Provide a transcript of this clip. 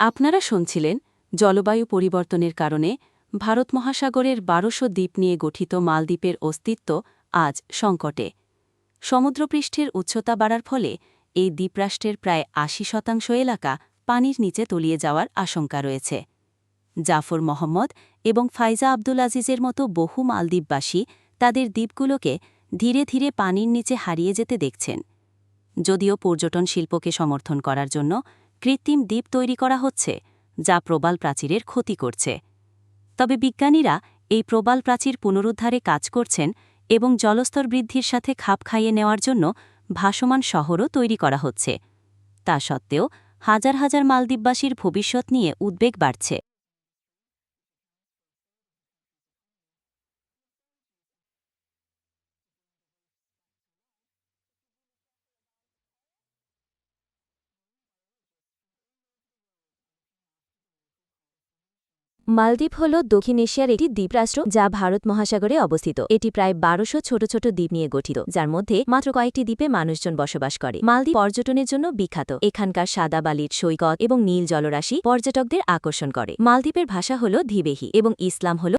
আপনারা শুনছিলেন জলবায়ু পরিবর্তনের কারণে ভারত মহাসাগরের বারোশো দ্বীপ নিয়ে গঠিত মালদ্বীপের অস্তিত্ব আজ সংকটে। সমুদ্রপৃষ্ঠের উচ্চতা বাড়ার ফলে এই দ্বীপরাষ্ট্রের প্রায় আশি শতাংশ এলাকা পানির নিচে তলিয়ে যাওয়ার আশঙ্কা রয়েছে। জাফর মোহাম্মদ এবং ফাইজা আব্দুল আজিজের মতো বহু মালদ্বীপবাসী তাদের দ্বীপগুলোকে ধীরে ধীরে পানির নিচে হারিয়ে যেতে দেখছেন। যদিও পর্যটন শিল্পকে সমর্থন করার জন্য কৃত্রিম দ্বীপ তৈরি করা হচ্ছে, যা প্রবাল প্রাচীরের ক্ষতি করছে। তবে বিজ্ঞানীরা এই প্রবাল প্রাচীর পুনরুদ্ধারে কাজ করছেন এবং জলস্তর বৃদ্ধির সাথে খাপ খাইয়ে নেওয়ার জন্য ভাসমান শহরও তৈরি করা হচ্ছে। তা সত্ত্বেও হাজার হাজার মালদ্বীপবাসীর ভবিষ্যৎ নিয়ে উদ্বেগ বাড়ছে। মালদ্বীপ হল দক্ষিণ এশিয়ার একটি দ্বীপরাষ্ট্র যা ভারত মহাসাগরে অবস্থিত। এটি প্রায় বারোশো ছোট ছোট দ্বীপ নিয়ে গঠিত, যার মধ্যে মাত্র কয়েকটি দ্বীপে মানুষজন বসবাস করে। মালদ্বীপ পর্যটনের জন্য বিখ্যাত। এখানকার সাদা বালির সৈকত এবং নীল জলরাশি পর্যটকদের আকর্ষণ করে। মালদ্বীপের ভাষা হল ধিবেহি এবং ইসলাম হল